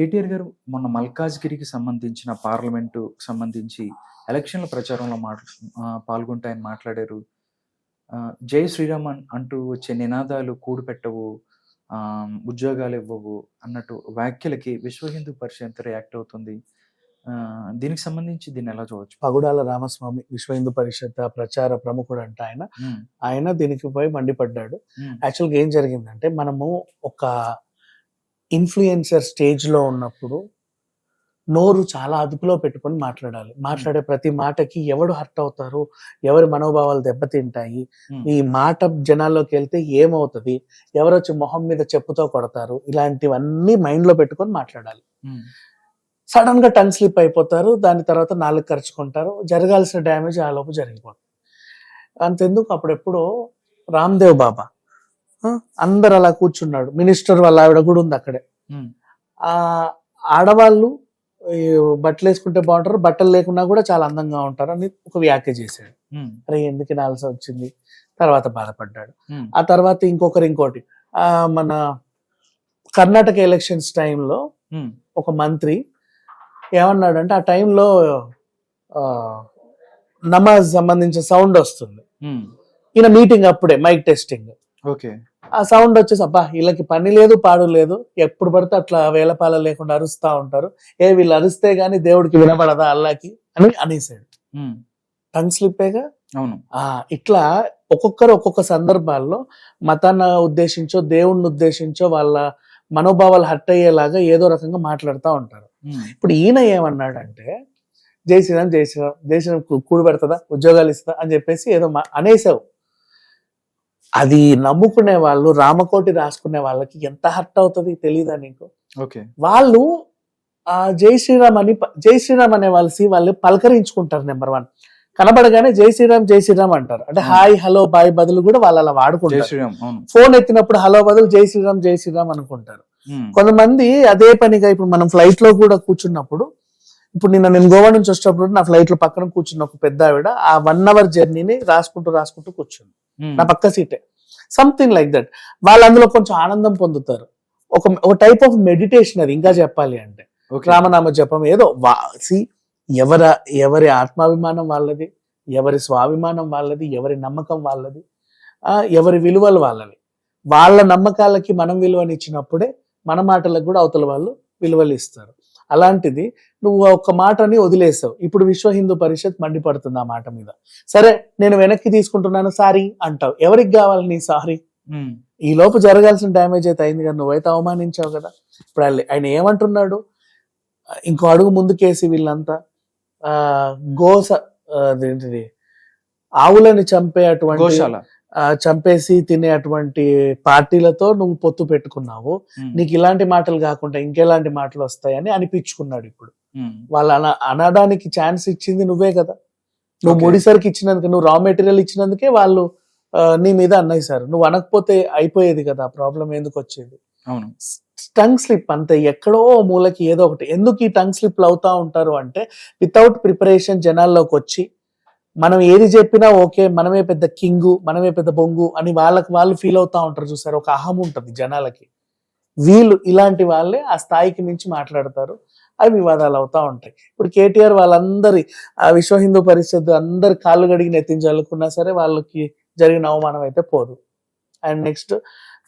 కేటీఆర్ గారు మొన్న మల్కాజ్గిరికి సంబంధించిన పార్లమెంటు సంబంధించి ఎలక్షన్ల ప్రచారంలో మాట్లా పాల్గొంటే ఆయన మాట్లాడారు. జై శ్రీరామ్ అంటూ వచ్చే నినాదాలు కూడిపెట్టవు ఉద్యోగాలు ఇవ్వవు అన్నట్టు వ్యాఖ్యలకి విశ్వ హిందూ పరిషత్ రియాక్ట్ అవుతుంది? దీనికి సంబంధించి దీన్ని ఎలా చూడొచ్చు? పగుడాల రామస్వామి విశ్వ హిందూ పరిషత్ ప్రచార ప్రముఖుడు అంట ఆయన. ఆయన దీనికి పోయి మండిపడ్డాడు. యాక్చువల్గా ఏం జరిగిందంటే మనము ఒక ఇన్ఫ్లుయెన్సర్ స్టేజ్లో ఉన్నప్పుడు నోరు చాలా అదుపులో పెట్టుకొని మాట్లాడాలి. మాట్లాడే ప్రతి మాటకి ఎవడు హర్ట్ అవుతారు? ఎవరి మనోభావాలు దెబ్బతింటాయి? ఈ మాట జనాల్లోకి వెళ్తే ఏమవుతుంది? ఎవరు వచ్చి మొహం మీద చెప్పుతో కొడతారు? ఇలాంటివన్నీ మైండ్లో పెట్టుకొని మాట్లాడాలి. సడన్గా టంగ్ స్లిప్ అయిపోతారు. దాని తర్వాత నాలుగు ఖర్చుకుంటారు జరగాల్సిన డ్యామేజ్ ఆ లోపు జరిగిపోతుంది. అంతెందుకు? అప్పుడెప్పుడు రామ్దేవ్ బాబా అందరు అలా కూర్చున్నాడు. మినిస్టర్ వాళ్ళ ఆవిడ కూడా ఉంది అక్కడే. ఆ ఆడవాళ్ళు బట్టలు వేసుకుంటే బాగుంటారు బట్టలు లేకున్నా కూడా చాలా అందంగా ఉంటారు అని ఒక వ్యాఖ్య చేశాడు. అరే ఎందుకు నాల్సి వచ్చింది? తర్వాత బాధపడ్డాడు. ఆ తర్వాత ఇంకొకరు ఇంకోటి. ఆ మన కర్ణాటక ఎలక్షన్స్ టైంలో ఒక మంత్రి ఏమన్నాడంటే ఆ టైంలో నమాజ్ సంబంధించిన సౌండ్ వస్తుంది. ఈయన మీటింగ్ అప్పుడే మైక్ టెస్టింగ్ ఓకే. ఆ సౌండ్ వచ్చేసి అబ్బా వీళ్ళకి పని లేదు పాడు లేదు. ఎప్పుడు పడితే అట్లా వేలపాల లేకుండా అరుస్తా ఉంటారు. ఏ వీళ్ళు అరిస్తే గానీ దేవుడికి వినపడదా అల్లాకి అని అనేసాడు. టంగ్ స్లిప్పేగా? అవును. ఆ ఇట్లా ఒక్కొక్కరు ఒక్కొక్క సందర్భాల్లో మతాన్ని ఉద్దేశించో దేవుణ్ణి ఉద్దేశించో వాళ్ళ మనోభావాలు హర్ట్ అయ్యేలాగా ఏదో రకంగా మాట్లాడుతూ ఉంటారు. ఇప్పుడు ఈయన ఏమన్నాడంటే జై శ్రీరామ్ జై శ్రీరామ్ జై శ్రీరామ్ కూడి పెడతదా ఉద్యోగాలు ఇస్తా అని చెప్పేసి ఏదో మా- అనేసావు. అది నమ్ముకునే వాళ్ళు రామకోటి రాసుకునే వాళ్ళకి ఎంత హర్ట్ అవుతుంది తెలియదా నీకు? ఓకే. వాళ్ళు ఆ జై శ్రీరామ్ అని జై శ్రీరామ్ అనే వాళ్ళసి వాళ్ళు పలకరించుకుంటారు నెంబర్ వన్. కనబడగానే జై శ్రీరామ్ జై శ్రీరామ్ అంటారు. అంటే హాయ్ హలో బాయ్ బదులు కూడా వాళ్ళు అలా వాడుకుంటారు. ఫోన్ ఎత్తినప్పుడు హలో బదులు జై శ్రీరామ్ జై శ్రీరామ్ అనుకుంటారు. కొంతమంది అదే పనిగా ఇప్పుడు మనం ఫ్లైట్లో కూడా కూర్చున్నప్పుడు ఇప్పుడు నిన్న నేను గోవా నుంచి వచ్చేటప్పుడు నా ఫ్లైట్లో పక్కన కూర్చున్న ఒక పెద్ద ఆవిడ ఆ వన్ అవర్ జర్నీని రాసుకుంటూ రాసుకుంటూ కూర్చుంది. ఉమ్, నా పక్క సీటే సంథింగ్ లైక్ దట్ వాళ్ళు అందులో కొంచెం ఆనందం పొందుతారు. ఒక ఒక టైప్ ఆఫ్ మెడిటేషన్ అది ఇంకా చెప్పాలి అంటే. రామనామ జపం ఏదో వాసి ఎవర ఎవరి ఆత్మాభిమానం వాళ్ళది ఎవరి స్వాభిమానం వాళ్ళది ఎవరి నమ్మకం వాళ్ళది ఎవరి విలువలు వాళ్ళవి వాళ్ళ నమ్మకాలకి మనం విలువనిచ్చినప్పుడే మన మాటలకు కూడా అవతల వాళ్ళు విలువలు ఇస్తారు. అలాంటిది నువ్వు ఒక మాటని వదిలేసావు. ఇప్పుడు విశ్వ హిందూ పరిషత్ మండిపడుతుంది ఆ మాట మీద. సరే నేను వెనక్కి తీసుకుంటున్నాను సారీ అంటావు. ఎవరికి కావాలి నీ సారీ? ఈ లోపు జరగాల్సిన డ్యామేజ్ అయితే అయింది కదా నువ్వైతే అవమానించావు కదా. ఇప్పుడు ఆయన- ఆయన ఏమంటున్నాడు? ఇంకో అడుగు ముందుకేసి వీళ్ళంతా. ఆ గోస అదేంటిది? ఆవులని చంపే అటువంటి చంపేసి తినే అటువంటి పార్టీలతో నువ్వు పొత్తు పెట్టుకున్నావు. నీకు ఇలాంటి మాటలు కాకుండా ఇంకెలాంటి మాటలు వస్తాయని అనిపించుకున్నాడు ఇప్పుడు. వాళ్ళు అన అనడానికి ఛాన్స్ ఇచ్చింది నువ్వే కదా. నువ్వు. ముడిసరికి ఇచ్చినందుకు నువ్వు రా మెటీరియల్ ఇచ్చినందుకే వాళ్ళు నీ మీద అన్నయ్యారు నువ్వు అనకపోతే అయిపోయేది కదా ప్రాబ్లం ఎందుకు వచ్చేది? అవును. టంగ్ స్లిప్ అంతే ఎక్కడో మూలకి ఏదో ఒకటి. ఎందుకు ఈ టంగ్ స్లిప్లు అవుతా ఉంటారు అంటే వితౌట్ ప్రిపరేషన్ జనాల్లోకి వచ్చి మనం ఏది చెప్పినా ఓకే మనమే పెద్ద కింగు మనమే పెద్ద బొంగు అని వాళ్ళకి వాళ్ళు ఫీల్ అవుతా ఉంటారు చూసారు? ఒక అహం ఉంటుంది జనాలకి. వీళ్ళు ఇలాంటి వాళ్ళే ఆ స్థాయికి మించి మాట్లాడతారు అవి వివాదాలు అవుతా ఉంటాయి. ఇప్పుడు కేటీఆర్ వాళ్ళందరి ఆ విశ్వ హిందూ పరిషత్ అందరి కాళ్ళు గడిగి నెత్తించాలనుకున్నా సరే వాళ్ళకి జరిగిన అవమానం అయితే పోదు. అండ్ నెక్స్ట్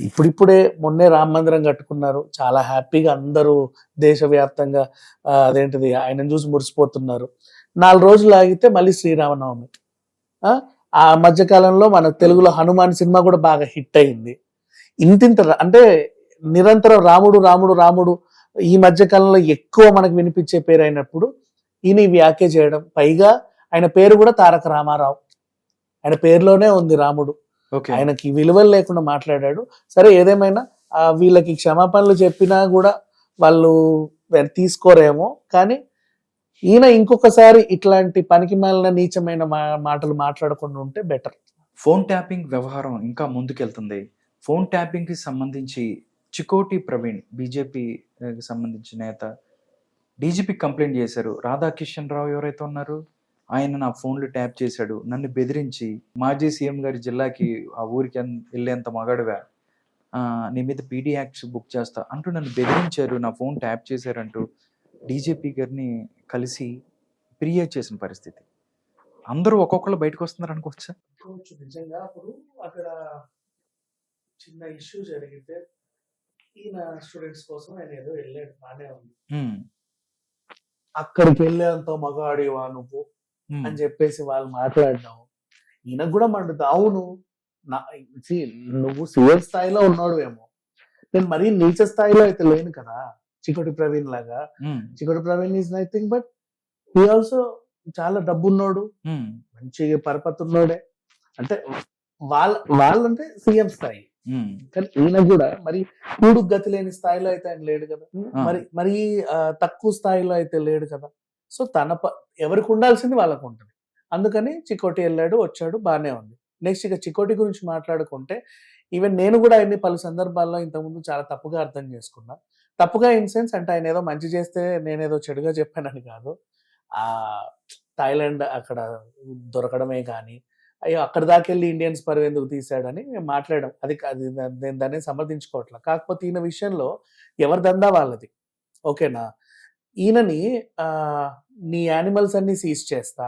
ఇప్పుడిప్పుడే మొన్నే రామ మందిరం కట్టుకున్నారు. చాలా హ్యాపీగా అందరూ దేశవ్యాప్తంగా అదేంటిది ఆయనను చూసి మురిసిపోతున్నారు. నాలుగు రోజులు ఆగితే మళ్ళీ శ్రీరామనవమి. ఆ, మధ్యకాలంలో మన తెలుగులో హనుమాన్ సినిమా కూడా బాగా హిట్ అయింది. ఇంతింత అంటే నిరంతరం రాముడు రాముడు రాముడు ఈ మధ్యకాలంలో ఎక్కువ మనకు వినిపించే పేరు అయినప్పుడు ఈయన ఈ వ్యాఖ్య చేయడం. పైగా ఆయన పేరు కూడా తారక రామారావు. ఆయన పేరులోనే ఉంది రాముడు. ఆయనకి విలువలు లేకుండా మాట్లాడాడు. సరే ఏదేమైనా వీళ్ళకి క్షమాపణలు చెప్పినా కూడా వాళ్ళు తీసుకోరేమో. కానీ ఈయన ఇంకొకసారి ఇట్లాంటి పనికి మాలిన నీచమైన మా- మాటలు మాట్లాడకుండా ఉంటే బెటర్. ఫోన్ ట్యాపింగ్ వ్యవహారం ఇంకా ముందుకెళ్తుంది. ఫోన్ ట్యాపింగ్కి సంబంధించి చికోటి ప్రవీణ్ బీజేపీ సంబంధించిన నేత డీజీపీ కంప్లైంట్ చేశారు. రాధాకిషన్ రావు ఎవరైతే ఉన్నారు? ఆయన నా ఫోన్లు ట్యాప్ చేశాడు. నన్ను బెదిరించి మాజీ సీఎం గారి జిల్లాకి ఆ ఊరికి వెళ్ళేంత మగాడువా? ఆ, నీ మీద పీడీ యాక్ట్స్ బుక్ చేస్తా అంటూ నన్ను బెదిరించారు. నా ఫోన్ ట్యాప్ చేశారంటూ డీజీపీ గారిని కలిసి ఫిర్యాదు చేసిన పరిస్థితి. అందరూ ఒక్కొక్కరు బయటకు వస్తున్నారు అనుకోవచ్చా? నిజంగా అప్పుడు అక్కడ చిన్న ఇష్యూ జరిగితే ఈయన స్టూడెంట్స్ కోసం ఆయన ఏదో వెళ్ళాడు. బానే ఉంది. అక్కడికి వెళ్ళేంత మగాడివా నువ్వు? అని చెప్పేసి వాళ్ళు మాట్లాడినాం ఈయనకు కూడా మండుతుంది అవును. నా నువ్వు సీఎం స్థాయిలో ఉన్నాడు ఏమో నేను మరీ నీచ స్థాయిలో అయితే లేను కదా. చికోటి ప్రవీణ్ లాగా. Chikoti Praveen is nothing but he also చాలా డబ్బున్నోడు. ఉమ్, మంచి పరపతి ఉన్నోడే అంటే వాళ్ళ వాళ్ళంటే సీఎం స్థాయి. కానీ ఈయన కూడా మరి కూడు గతి లేని స్థాయిలో అయితే ఆయన లేడు కదా. మరి మరి తక్కువ స్థాయిలో అయితే లేడు కదా. సో తన ప- ఎవరికి ఉండాల్సింది వాళ్ళకు ఉంటుంది. అందుకని చికోటి వెళ్ళాడు వచ్చాడు బాగానే ఉంది. నెక్స్ట్ ఇక చికోటి గురించి మాట్లాడుకుంటే ఈవెన్ నేను కూడా ఆయన్ని పలు సందర్భాల్లో ఇంతకుముందు చాలా తప్పుగా అర్థం చేసుకున్నా. తప్పుగా ఇన్ సెన్స్ అంటే ఆయన ఏదో మంచి చేస్తే నేనేదో చెడుగా చెప్పానని కాదు. ఆ థాయిలాండ్ అక్కడ దొరకడమే కానీ అయ్యో అక్కడ దాకెళ్ళి ఇండియన్స్ పరువు ఎందుకు తీశాడని మేము మాట్లాడడం అది అది నేను దాన్ని సమర్థించుకోవట్లే. కాకపోతే ఈయన విషయంలో ఎవరి దందా వాళ్ళది. ఓకేనా? ఈయనని ఆ, నీ యానిమల్స్ అన్ని సీజ్ చేస్తా.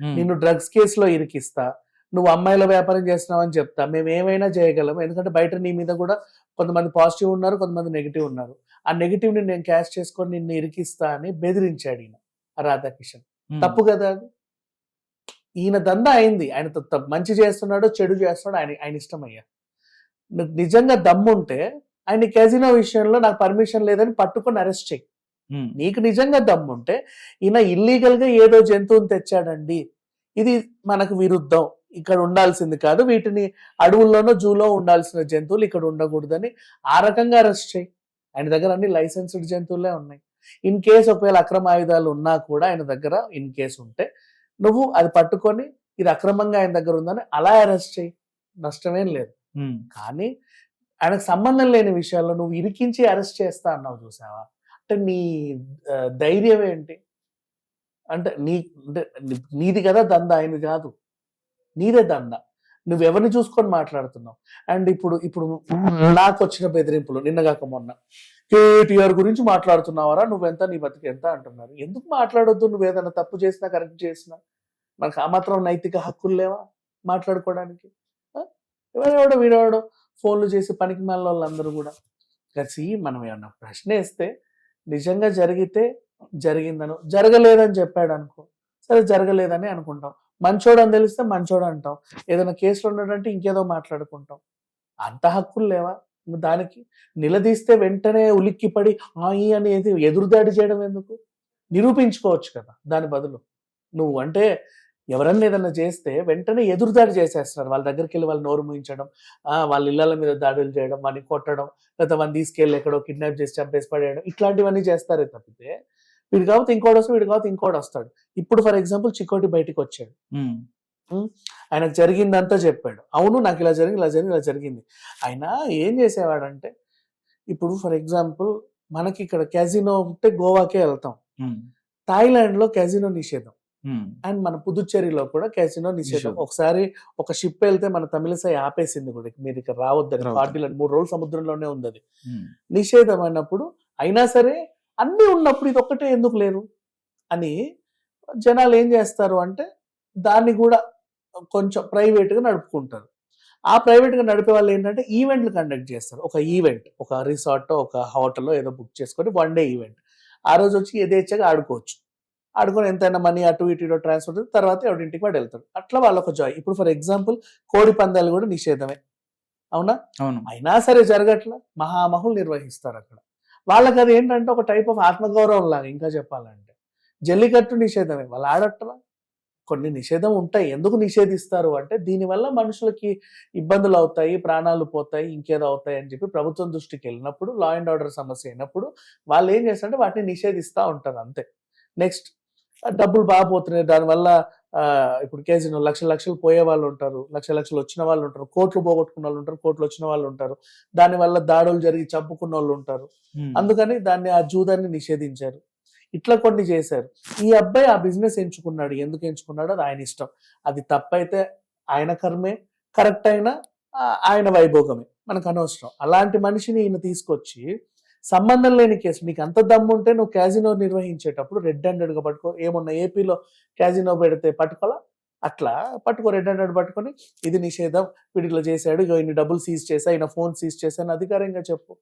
నిన్ను డ్రగ్స్ కేసులో ఇరికిస్తా. నువ్వు అమ్మాయిల వ్యాపారం చేస్తున్నావు అని చెప్తా. మేము ఏమైనా చేయగలం. ఎందుకంటే బయట నీ మీద కూడా కొంతమంది పాజిటివ్ ఉన్నారు కొంతమంది నెగిటివ్ ఉన్నారు. ఆ నెగిటివ్ని నేను క్యాష్ చేసుకొని నిన్ను ఇరికిస్తా అని బెదిరించాడు ఈయన రాధాకిషన్. తప్పు కదా ఈయన దందా అయింది. ఆయన మంచి చేస్తున్నాడో చెడు చేస్తున్నాడో ఆయన ఆయన ఇష్టం అయ్యా నీకు నిజంగా దమ్ముంటే ఆయన క్యాజినో విషయంలో నాకు పర్మిషన్ లేదని పట్టుకొని అరెస్ట్ చేయి. నీకు నిజంగా దమ్ముంటే ఈయన ఇల్లీగల్గా ఏదో జంతువుని తెచ్చాడండి. ఇది మనకు విరుద్ధం. ఇక్కడ ఉండాల్సింది కాదు వీటిని అడవుల్లోనో జూలో ఉండాల్సిన జంతువులు ఇక్కడ ఉండకూడదని ఆ రకంగా అరెస్ట్ చేయి. ఆయన దగ్గర అన్ని లైసెన్స్డ్ జంతువులే ఉన్నాయి. ఇన్ కేస్ ఒకవేళ అక్రమ ఆయుధాలు ఉన్నా కూడా ఆయన దగ్గర ఇన్ కేస్ ఉంటే నువ్వు అది పట్టుకొని ఇది అక్రమంగా ఆయన దగ్గర ఉందని అలా అరెస్ట్ చేయి. నష్టమేం లేదు. కానీ ఆయనకు సంబంధం లేని విషయాల్లో నువ్వు ఇరికించి అరెస్ట్ చేస్తా అన్నావు చూసావా? అంటే నీ ధైర్యం ఏంటి? అంటే నీ అంటే నీది కదా దంద ఆయన కాదు. నీదే దంద. నువ్వెవరిని చూసుకొని మాట్లాడుతున్నావు? అండ్ ఇప్పుడు ఇప్పుడు నాకు వచ్చిన బెదిరింపులు నిన్నగాక మొన్న. కేటీఆర్ గురించి మాట్లాడుతున్నావరా? నువ్వెంత నీ బతికి ఎంత అంటున్నారు. ఎందుకు మాట్లాడొద్దు? నువ్వు ఏదైనా తప్పు చేసినా కరెక్ట్ చేసినా? మనకు ఆ మాత్రం నైతిక హక్కులు లేవా మాట్లాడుకోవడానికి? ఎవరెవడో ఎవడెవడో వీడెవడో ఫోన్లు చేసి పనికి మళ్ళీ వాళ్ళందరూ కూడా. కలిసి మనం ఏమన్నా ప్రశ్న వేస్తే నిజంగా జరిగితే జరిగిందను. జరగలేదని చెప్పాడు అనుకో సరే జరగలేదని అనుకుంటాం. మంచోడు అని తెలిస్తే మంచోడు అంటాం. ఏదైనా కేసులో ఉన్నాడంటే ఇంకేదో మాట్లాడుకుంటాం. అంత హక్కులు లేవా? దానికి నిలదీస్తే వెంటనే ఉలిక్కిపడి ఆయి అనేది ఎదురుదాడి చేయడం ఎందుకు? నిరూపించుకోవచ్చు కదా దాని బదులు. నువ్వు అంటే ఎవరన్నా ఏదన్నా చేస్తే వెంటనే ఎదురుదాడి చేసేస్తున్నారు. వాళ్ళ దగ్గరికి వెళ్ళి వాళ్ళు నోరు మూయించడం వాళ్ళ ఇళ్ళ మీద దాడులు చేయడం వాడిని కొట్టడం లేకపోతే వాడిని తీసుకెళ్ళి ఎక్కడో కిడ్నాప్ చేసి చంపేసి పడేయడం ఇట్లాంటివన్నీ చేస్తారే తప్పితే వీడు కాకపోతే ఇంకోటి వస్తాడు వీడు కాకపోతే ఇంకోటి వస్తాడు. ఇప్పుడు ఫర్ ఎగ్జాంపుల్ చిక్కోటి బయటికి వచ్చాడు. ఆయనకు జరిగిందంతా చెప్పాడు. అవును నాకు ఇలా జరిగింది ఇలా జరిగింది ఇలా జరిగింది. ఆయన ఏం చేసేవాడంటే ఇప్పుడు ఫర్ ఎగ్జాంపుల్ మనకి ఇక్కడ క్యాజినో ఉంటే గోవాకే వెళ్తాం. థాయిలాండ్లో క్యాజినో నిషేధం. అండ్ మన పుదుచ్చేరిలో కూడా క్యాసినో నిషేధం. ఒకసారి ఒక షిప్ వెళ్తే మన తమిళసై ఆపేసింది కూడా. మీరు ఇక్కడ రావద్దని రావద్దు. పార్టీలో మూడు రోజులు సముద్రంలోనే ఉంది అది ఉమ్, నిషేధం అన్నప్పుడు అయినా సరే అన్నీ ఉన్నప్పుడు ఇది ఒక్కటే ఎందుకు లేదు? అని జనాలు ఏం చేస్తారు అంటే దాన్ని కూడా కొంచెం private గా నడుపుకుంటారు. ఆ private గా నడిపే వాళ్ళు ఏంటంటే ఈవెంట్లు కండక్ట్ చేస్తారు. ఒక ఈవెంట్ ఒక రిసార్ట్ ఒక హోటల్లో ఏదో బుక్ చేసుకొని వన్ డే ఈవెంట్. ఆ రోజు వచ్చి యథేచ్ఛగా ఆడుకోవచ్చు. ఆడుకొని ఎంతైనా మనీ అటు ఇటు ఇటు ట్రాన్స్ఫర్ తర్వాత ఎవరింటికి వాడు వెళ్తాడు. అట్లా వాళ్ళొక జాయ్ ఇప్పుడు ఫర్ ఎగ్జాంపుల్ కోడి పందాలు కూడా నిషేధమే. అవునా? అవును. అయినా సరే జరగట్లా. మహామహులు నిర్వహిస్తారు అక్కడ. వాళ్ళకి అది ఏంటంటే ఒక టైప్ ఆఫ్ ఆత్మగౌరవం లాగా ఇంకా చెప్పాలంటే. జల్లికట్టు నిషేధమే. వాళ్ళు ఆడట్లా? కొన్ని నిషేధం ఉంటాయి. ఎందుకు నిషేధిస్తారు అంటే దీనివల్ల మనుషులకి ఇబ్బందులు అవుతాయి ప్రాణాలు పోతాయి ఇంకేదో అవుతాయి అని చెప్పి ప్రభుత్వం దృష్టికి వెళ్ళినప్పుడు లా అండ్ ఆర్డర్ సమస్య అయినప్పుడు వాళ్ళు ఏం చేస్తారంటే వాటిని నిషేధిస్తూ ఉంటారు అంతే. నెక్స్ట్ డబ్బులు బాగా పోతున్నాయి. దానివల్ల ఆ, ఇప్పుడు కేజీలో లక్షల లక్షలు పోయే వాళ్ళు ఉంటారు. లక్ష లక్షలు వచ్చిన వాళ్ళు ఉంటారు. కోట్లు పోగొట్టుకున్న వాళ్ళు ఉంటారు. కోట్లు వచ్చిన వాళ్ళు ఉంటారు. దానివల్ల దాడులు జరిగి చంపుకున్న వాళ్ళు ఉంటారు. అందుకని దాన్ని ఆ జూదాన్ని నిషేధించారు. ఇట్లా కొన్ని చేశారు. ఈ అబ్బాయి ఆ బిజినెస్ ఎంచుకున్నాడు. ఎందుకు ఎంచుకున్నాడో? అది ఆయన ఇష్టం. అది తప్పైతే ఆయన కర్మే. కరెక్ట్ అయినా ఆయన వైభోగమే. మనకు అనవసరం. అలాంటి మనిషిని ఈయన తీసుకొచ్చి సంబంధం లేని కేసు. నీకు అంత దమ్ము ఉంటే నువ్వు క్యాజినో నిర్వహించేటప్పుడు రెడ్ హ్యాండెడ్గా పట్టుకో. ఏమన్నా ఏపీలో క్యాజినో పెడితే పట్టుకోలా అట్లా పట్టుకో. రెడ్ హ్యాండెడ్ పట్టుకొని ఇది నిషేధం. వీడిలో చేశాడు. ఇన్ని డబ్బులు సీజ్ చేశా ఆయన ఫోన్ సీజ్ చేశాను అధికారంగా చెప్పు.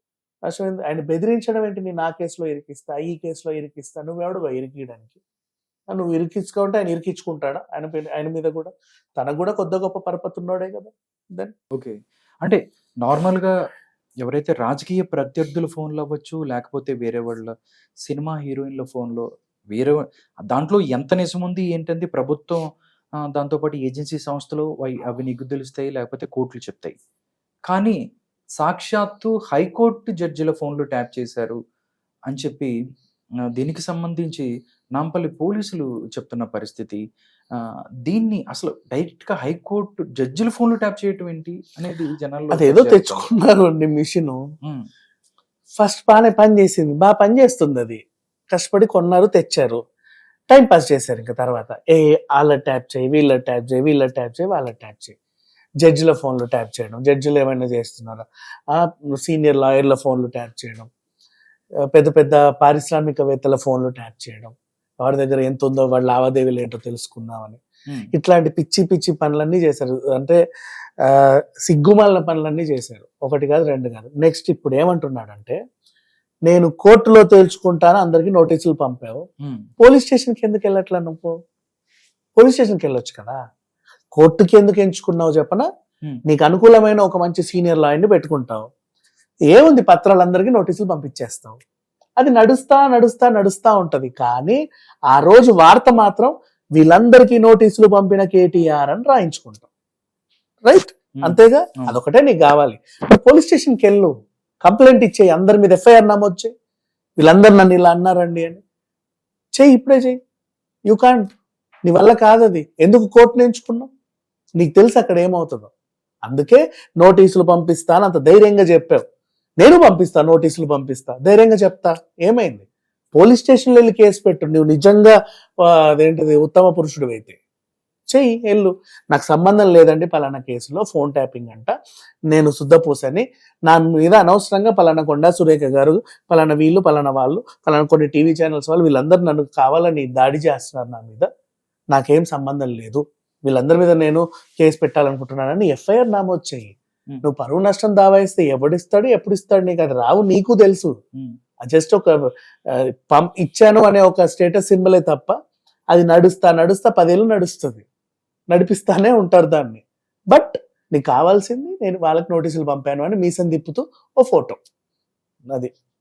అశ్వయింది ఆయన బెదిరించడం ఏంటి? నేను ఆ కేసులో ఇరికిస్తా ఈ కేసులో ఇరికిస్తా. నువ్వెవడు ఇరికియడానికి? నువ్వు ఇరికించుకుంటే ఆయన ఇరికించుకుంటాడా? ఆయన ఆయన మీద కూడా. తనకు కూడా కొద్ది గొప్ప పరపతి ఉన్నాడే కదా. Then okay. అంటే నార్మల్గా ఎవరైతే రాజకీయ ప్రత్యర్థుల ఫోన్లు అవ్వచ్చు లేకపోతే వేరే వాళ్ళ సినిమా హీరోయిన్ల ఫోన్లో వేరే దాంట్లో ఎంత నిజం ఉంది ఏంటంది ప్రభుత్వం దాంతోపాటు ఏజెన్సీ సంస్థలు అవి- అవి నీకు తెలుస్తాయి లేకపోతే కోర్టులు చెప్తాయి. కానీ సాక్షాత్తు హైకోర్టు జడ్జిల ఫోన్లు ట్యాప్ చేశారు అని చెప్పి దీనికి సంబంధించి నాంపల్లి పోలీసులు చెప్తున్న పరిస్థితి దీన్ని అసలు డైరెక్ట్గా హైకోర్టు జడ్జిల ఫోన్లు ట్యాప్ చేయటం ఏంటి అనేది జనాల్లో అదేదో. తెచ్చుకున్నారు అండి మిషన్. ఫస్ట్ బాగానే పని చేసింది. బాగా పని చేస్తుంది అది. కష్టపడి కొన్నారు తెచ్చారు. టైం పాస్ చేశారు ఇంకా తర్వాత. ఏ వాళ్ళ ట్యాప్ చేయి వీళ్ళ ట్యాప్ చేయి వీళ్ళ ట్యాప్ చేయి వాళ్ళ ట్యాప్ చేయి. జడ్జిల ఫోన్లు ట్యాప్ చేయడం. జడ్జిలు ఏమైనా చేస్తున్నారా? సీనియర్ లాయర్ల ఫోన్లు ట్యాప్ చేయడం. పెద్ద పెద్ద పారిశ్రామికవేత్తల ఫోన్లు ట్యాప్ చేయడం. ఎవరి దగ్గర ఎంత ఉందో వాళ్ళ లావాదేవీలు ఏంటో తెలుసుకుందామని. ఇట్లాంటి పిచ్చి పిచ్చి పనులన్నీ చేశారు. అంటే సిగ్గుమాలిన పనులన్నీ చేశారు. ఒకటి కాదు రెండు కాదు. నెక్స్ట్ ఇప్పుడు ఏమంటున్నాడంటే నేను కోర్టులో తేల్చుకుంటాను అందరికి నోటీసులు పంపావు. పోలీస్ స్టేషన్కి ఎందుకు వెళ్ళట్లా నువ్వు? పోలీస్ స్టేషన్కి వెళ్ళొచ్చు కదా. కోర్టుకి ఎందుకు ఎంచుకున్నావు చెప్పనా. నీకు అనుకూలమైన ఒక మంచి సీనియర్ లాయర్ని పెట్టుకుంటావు. ఏముంది? పత్రాలందరికీ నోటీసులు పంపించేస్తావు. అది నడుస్తా నడుస్తా నడుస్తా ఉంటది. కానీ ఆ రోజు వార్త మాత్రం వీళ్ళందరికీ నోటీసులు పంపిన కేటీఆర్ అని రాయించుకుంటాం. రైట్? అంతేగా. అదొకటే నీకు కావాలి. పోలీస్ స్టేషన్కి వెళ్ళు. కంప్లైంట్ ఇచ్చేయి. అందరి మీద ఎఫ్ఐఆర్ నమోదు చేయి. వీళ్ళందరూ నన్ను ఇలా అన్నారండి అని. చెయ్యి ఇప్పుడే చెయ్యి యూ కాంట్ నీ వల్ల కాదు అది. ఎందుకు కోర్టును ఎంచుకున్నావు? నీకు తెలుసు అక్కడ ఏమవుతుందో. అందుకే నోటీసులు పంపిస్తాను. అంత ధైర్యంగా చెప్పావు. నేను పంపిస్తా నోటీసులు పంపిస్తా ధైర్యంగా చెప్తా. ఏమైంది? పోలీస్ స్టేషన్లో వెళ్ళి కేసు పెట్టు నువ్వు నిజంగా అదేంటిది ఉత్తమ పురుషుడు అయితే చెయ్యి వెళ్ళు. నాకు సంబంధం లేదండి పలానా కేసులో ఫోన్ ట్యాపింగ్ అంట. నేను శుద్ధపూసని నా మీద అనవసరంగా పలానా కొండా సురేఖ గారు పలానా వీళ్ళు పలానా వాళ్ళు పలానా కొన్ని టీవీ ఛానల్స్ వాళ్ళు వీళ్ళందరూ నన్ను కావాలని దాడి చేస్తున్నారు నా మీద. నాకేం సంబంధం లేదు. వీళ్ళందరి మీద నేను కేసు పెట్టాలనుకుంటున్నానని ఎఫ్ఐఆర్ నమోదు చెయ్యి. నువ్వు పరువు నష్టం దావా ఇస్తే ఎవడిస్తాడు ఎప్పుడు ఇస్తాడు నీకు? అది రావు నీకు తెలుసు. జస్ట్ ఒక ఆ, పంప్ ఇచ్చాను అనే ఒక స్టేటస్ సింబలే తప్ప అది నడుస్తా నడుస్తా పదేళ్ళు నడుస్తుంది. నడిపిస్తానే ఉంటారు దాన్ని. బట్ నీకు కావాల్సింది నేను వాళ్ళకి నోటీసులు పంపాను అని మీసం తిప్పుతూ ఓ ఫోటో అది.